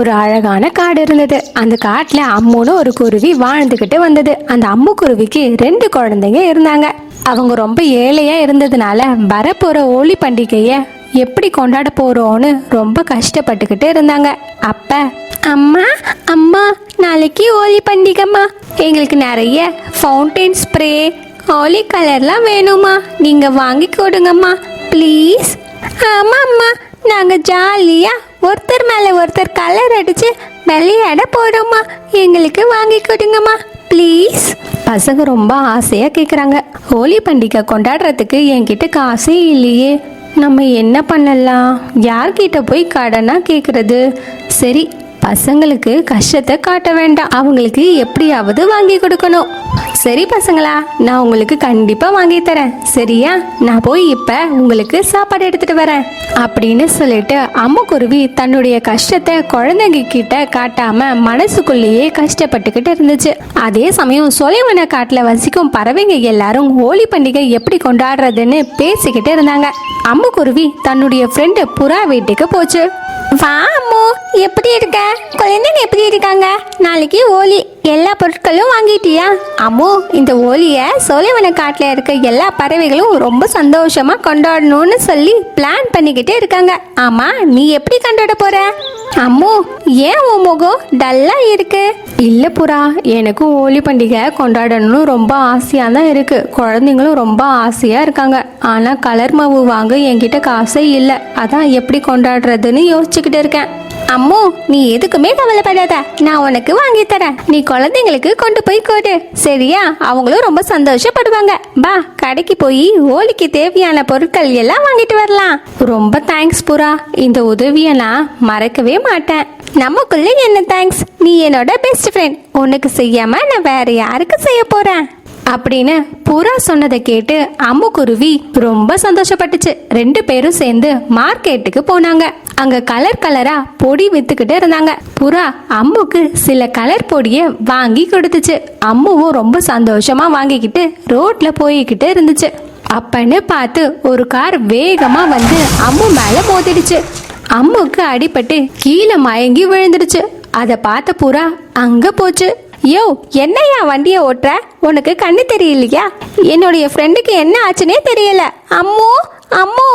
ஒரு அழகான காடு இருந்தது. அந்த காட்டில் அம்முன்னு ஒரு குருவி வாழ்ந்துக்கிட்டு வந்தது. அந்த அம்மு குருவிக்கு ரெண்டு குழந்தைங்க இருந்தாங்க. அவங்க ரொம்ப ஏழையாக இருந்ததுனால வரப்போகிற ஹோலி பண்டிகையை எப்படி கொண்டாட போகிறோன்னு ரொம்ப கஷ்டப்பட்டுக்கிட்டு இருந்தாங்க. அப்போ அம்மா அம்மா நாளைக்கு ஹோலி பண்டிகைம்மா. எங்களுக்கு நிறைய ஃபவுண்டைன் ஸ்ப்ரே ஹோலி கலர்லாம் வேணுமா நீங்கள் வாங்கி கொடுங்கம்மா. ப்ளீஸ் ஆமாம் அம்மா நாங்கள் ஜாலியாக ஒருத்தர் மேலே ஒருத்தர் கலர் அடித்து விளையாட போகிறோம்மா எங்களுக்கு வாங்கி கொடுங்கம்மா. ப்ளீஸ் பசங்க ரொம்ப ஆசையாக கேட்குறாங்க ஹோலி பண்டிகை கொண்டாடுறதுக்கு என்கிட்ட காசே இல்லையே. நம்ம என்ன பண்ணலாம்? யார்கிட்ட போய் கடனாக கேட்குறது சரி பசங்களுக்கு கஷ்டத்தை காட்ட வேண்டாம். அவங்களுக்கு எப்படியாவது வாங்கி கொடுக்கணும். சரி பசங்களா நான் உங்களுக்கு கண்டிப்பாக வாங்கி தரேன். சரியா? நான் போய் இப்போ உங்களுக்கு சாப்பாடு எடுத்துட்டு வரேன். அப்படின்னு சொல்லிட்டு அம்முக்குருவி தன்னுடைய கஷ்டத்தை குழந்தைங்க கிட்ட காட்டாம மனசுக்குள்ளேயே கஷ்டப்பட்டுக்கிட்டு இருந்துச்சு. அதே சமயம் சொலைவன காட்டில் வசிக்கும் பறவைங்க எல்லாரும் ஹோலி பண்டிகை எப்படி கொண்டாடுறதுன்னு பேசிக்கிட்டு இருந்தாங்க. அம்முக்குருவி தன்னுடைய ஃப்ரெண்டு புறா வீட்டுக்கு போச்சு. வா அம்மு எப்படி இருக்க? குழந்தைங்க எப்படி இருக்காங்க? நாளைக்கு ஹோலி. எல்லா பொருட்களும் வாங்கிட்டியா? அம்மு இந்த ஹோலியை சோலைவன காட்டில் இருக்க எல்லா பறவைகளும் ரொம்ப சந்தோஷமா கொண்டாடணும்னு சொல்லி பிளான் பண்ணிக்கிட்டே இருக்காங்க. ஆமா நீ எப்படி கொண்டாட போற? அம்மு ஏன் உன் முகம் டல்லா இருக்கு? இல்ல புறா எனக்கும் ஹோலி பண்டிகை கொண்டாடணும்னு ரொம்ப ஆசையா தான் இருக்கு. குழந்தைங்களும் ரொம்ப ஆசையா இருக்காங்க. ஆனா கலர் மாவு வாங்க என்கிட்ட காசே இல்லை. அதான் எப்படி கொண்டாடுறதுன்னு யோசிச்சுக்கிட்டு இருக்கேன். அம்மு நீ எதுக்குமே கவலைப்படாத. நான் உனக்கு வாங்கி தரேன். நீ குழந்தைங்களுக்கு கொண்டு போய் கொடு. சரியா? அவங்களும் ரொம்ப சந்தோஷப்படுவாங்க. பா கடைக்கு போய் ஹோலிக்கு தேவையான பொருட்கள் எல்லாம் வாங்கிட்டு வரலாம். ரொம்ப தேங்க்ஸ் புறா. இந்த உதவியை நான் மறக்கவே மாட்டேன். நமக்குள்ள என்ன தேங்க்ஸ் நீ என்னோட பெஸ்ட் ஃப்ரெண்ட் உனக்கு செய்யாம நான் வேற யாருக்கு செய்ய போறேன்? அப்படின்னு புறா சொன்னதை கேட்டு அம்முக்குருவி ரொம்ப சந்தோஷப்பட்டுச்சு. ரெண்டு பேரும் சேர்ந்து மார்க்கெட்டுக்கு போனாங்க. அங்க கலர் கலரா பொடி வித்துக்கிட்டு இருந்தாங்க. புறா அம்முக்கு சில கலர் பொடியை வாங்கி கொடுத்துச்சு. அம்முவும் ரொம்ப சந்தோஷமா வாங்கிக்கிட்டு ரோட்ல போய்கிட்டு இருந்துச்சு. அப்பன்னு பார்த்து ஒரு கார் வேகமா வந்து அம்மு மேல மோதிடுச்சு. அம்முக்கு அடிபட்டு கீழே மயங்கி விழுந்துடுச்சு. அதை பார்த்த புறா அங்க போச்சு. யோ என்னையா வண்டியை ஓட்டுற? உனக்கு கண்ணு தெரியலையா? என்னுடைய ஃப்ரெண்டுக்கு என்ன ஆச்சுன்னே தெரியல. அம்மு அம்மு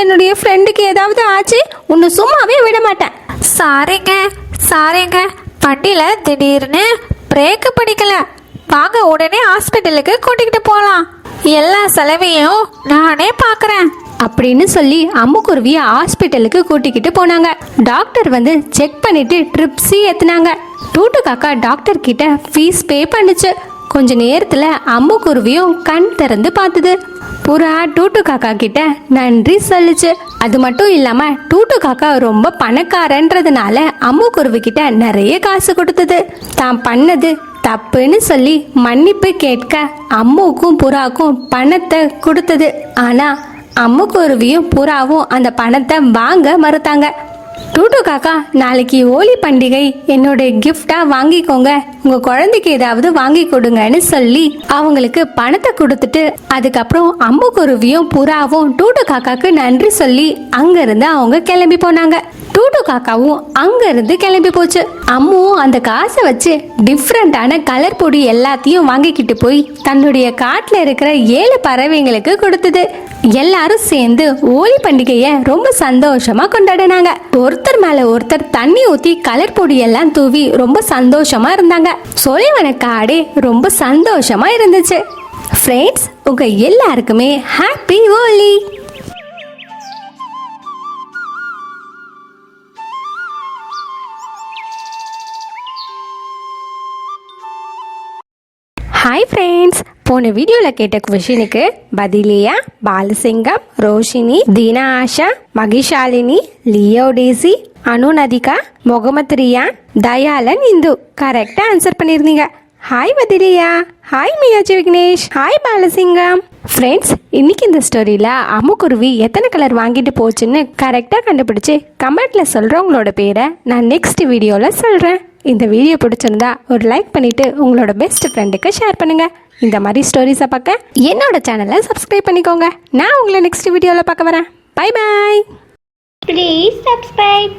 என்னுடைய ஃப்ரெண்டுக்கு ஏதாவது ஆச்சு? உன்னை சும்மாவே விட மாட்டேன் சாரிங்க சாரிங்க. வண்டியில் திடீர்னு பிரேக்கு பிடிக்கல. வாங்க உடனே ஹாஸ்பிட்டலுக்கு கூட்டிகிட்டு போகலாம் எல்லா செலவையும் நானே பார்க்குறேன் அப்படின்னு சொல்லி அம்முக்குருவிய ஹாஸ்பிட்டலுக்கு கூட்டிக்கிட்டு போனாங்க. டாக்டர் வந்து செக் பண்ணிட்டு ட்ரிப்ஸி ஏத்துனாங்க. டூட்டு காக்கா டாக்டர் கிட்ட ஃபீஸ் பே பண்ணுச்சு. கொஞ்ச நேரத்துல அம்முக்குருவியும் கண் திறந்து பார்த்தது புறா டூட்டு காக்கா கிட்ட நன்றி சொல்லுச்சு. அது மட்டும் இல்லாம டூட்டு காக்கா ரொம்ப பணக்காரன்றதுனால அம்முக்குருவி கிட்ட நிறைய காசு கொடுத்தது. தான் பண்ணது தப்புன்னு சொல்லி மன்னிப்பு கேட்க அம்முக்கும் புறாக்கும் பணத்தை கொடுத்தது. ஆனா அம்முக்குருவியும் புறாவும் அந்த பணத்தை வாங்க மறுத்தாங்க. டூட்டு காக்கா நாளைக்கு ஹோலி பண்டிகை. என்னோட கிஃப்டா வாங்கிக்கோங்க. உங்க குழந்தைக்கு ஏதாவது வாங்கி கொடுங்கன்னு சொல்லி அவங்களுக்கு பணத்தை கொடுத்துட்டு அதுக்கப்புறம் அம்புக்குருவியும் புறாவும் டூட்டு காக்காக்கு நன்றி சொல்லி அங்கிருந்து அவங்க கிளம்பி போனாங்க. டூட்டு காக்காவும் அங்கேருந்து கிளம்பி போச்சு. அம்முவும் அந்த காசை வச்சு டிஃப்ரெண்டான கலர் பொடி எல்லாத்தையும் வாங்கிக்கிட்டு போய் தன்னுடைய காட்டில் இருக்கிற ஏழு பறவைங்களுக்கு கொடுத்தது. எல்லாரும் சேர்ந்து ஹோலி பண்டிகையை ரொம்ப சந்தோஷமா கொண்டாடினாங்க. ஒருத்தர் மேல ஒருத்தர் தண்ணி ஊத்தி கலர் பொடி எல்லாம் தூவி ரொம்ப சந்தோஷமா இருந்தாங்க. சொலைவன காடு ரொம்ப சந்தோஷமா இருந்துச்சு. ஃப்ரெண்ட்ஸ் உங்க எல்லாருக்குமே ஹாப்பி ஹோலி ஹாய் ஃப்ரெண்ட்ஸ் போன வீடியோவில் கேட்ட கொஷினுக்கு பதிலியா? பாலசிங்கம் ரோஷினி தீனா ஆஷா மகிஷாலினி லியோடேசி அனுநதிகா முகமத் ரியா தயாலன் இந்து. கரெக்டாக ஆன்சர் பண்ணியிருந்தீங்க hi பதிலியா? Hi Meenakshi Vignesh. Hi Balasingam. Friends இன்னைக்கு இந்த ஸ்டோரியில் அமுக்குருவி எத்தனை கலர் வாங்கிட்டு போச்சுன்னு கரெக்டாக கண்டுபிடிச்சி கமெண்ட்டில் சொல்கிறவங்களோட பேரை நான் நெக்ஸ்ட் வீடியோவில் சொல்கிறேன் இந்த வீடியோ பிடிச்சிருந்தா ஒரு லைக் பண்ணிட்டு உங்களோட பெஸ்ட் ஃப்ரெண்டுக்கு ஷேர் பண்ணுங்க. இந்த மாதிரி ஸ்டோரிஸை பார்க்க என்னோட சேனலை சப்ஸ்கிரைப் பண்ணிக்கோங்க. நான் உங்களை நெக்ஸ்ட் வீடியோவில் பார்க்க வரேன். Bye bye please subscribe